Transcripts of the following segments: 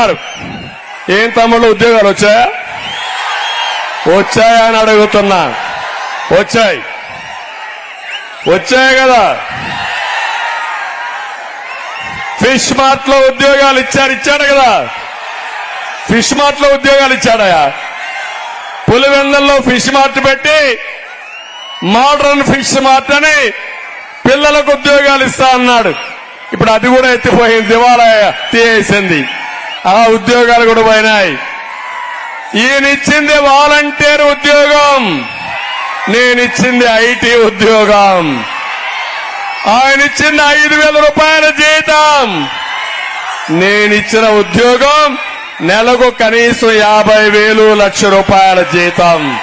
ఉన్నారు ఏం తమ్ముళ్ళు ఉద్యోగాలు వచ్చాయా? వచ్చాయా అని అడుగుతున్నా. వచ్చాయి. వచ్చాయి కదా. ఫిష్ మార్ట్లో ఉద్యోగాలు ఇచ్చారు ఇచ్చాడు కదా? ఫిష్ మార్ట్లో ఉద్యోగాలు ఇచ్చాడయా? పులివెందల్లో ఫిష్ మార్ట్ పెట్టి మోడర్న్ ఫిష్ మార్ట్ అని పిల్లలకు ఉద్యోగాలు ఇస్తా అన్నాడు. ఇప్పుడు అది కూడా ఎత్తిపోయింది దివాలా తీయేసింది ఆ ఉద్యోగాలు కూడా పోయినాయి. ఈయనిచ్చింది వాలంటీర్ ఉద్యోగం. నేనిచ్చింది ఐటీ ఉద్యోగం. ఆయన ఇచ్చింది ఐదు వేల రూపాయల జీతం. నేనిచ్చిన ఉద్యోగం నెలకు కనీసం యాభై వేలు లక్ష రూపాయల జీతం.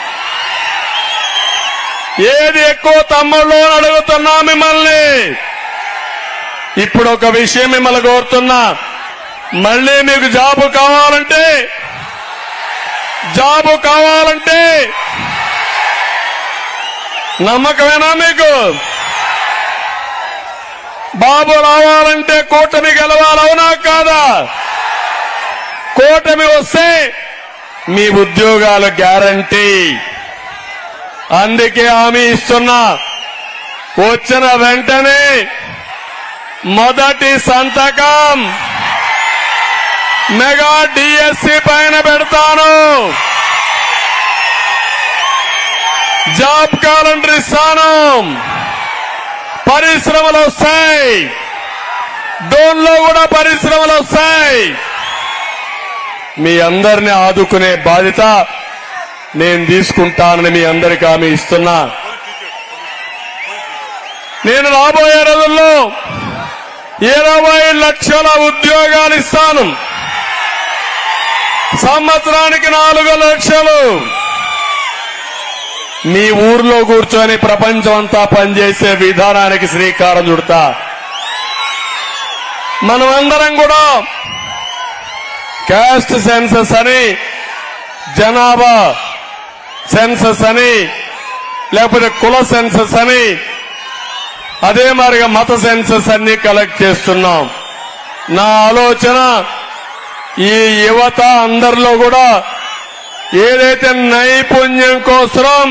ఏది ఎక్కువ తమ్ముళ్ళు అడుగుతున్నా మిమ్మల్ని. ఇప్పుడు ఒక విషయం మిమ్మల్ని కోరుతున్నా. మళ్ళీ మీకు జాబు కావాలంటే జాబు కావాలంటే నమ్మకమేనా మీకు? బాబు రావాలంటే కూటమి గెలవాలి అవునా కాదా? కూటమి వస్తే మీ ఉద్యోగాలు గ్యారంటీ. అందుకే హామీ ఇస్తున్నా. వచ్చిన వెంటనే మొదటి సంతకం. మెగా డిఎస్సి పైన పెడతాను. జాబ్ క్యాలెండర్ ఇస్తాను. పరిశ్రమలు వస్తాయి. డోన్లో కూడా పరిశ్రమలు వస్తాయి. మీ అందరిని ఆదుకునే బాధ్యత నేను తీసుకుంటానని మీ అందరికీ హామీ ఇస్తున్నా. నేను రాబోయే రోజుల్లో ఇరవై లక్షల ఉద్యోగాలు ఇస్తాను. సంవత్సరానికి నాలుగు లక్షలు. మీ ఊర్లో కూర్చొని ప్రపంచం అంతా పనిచేసే విధానానికి శ్రీకారం చుడతా. మనమందరం కూడా క్యాస్ట్ సెన్సస్ అని జనాభా సెన్సస్ అని లేకపోతే కుల సెన్సస్ అని అదే మరిగా మత సెన్సస్ అన్ని కలెక్ట్ చేస్తున్నాం. నా ఆలోచన ఈ యువత అందరిలో కూడా ఏదైతే నైపుణ్యం కోసం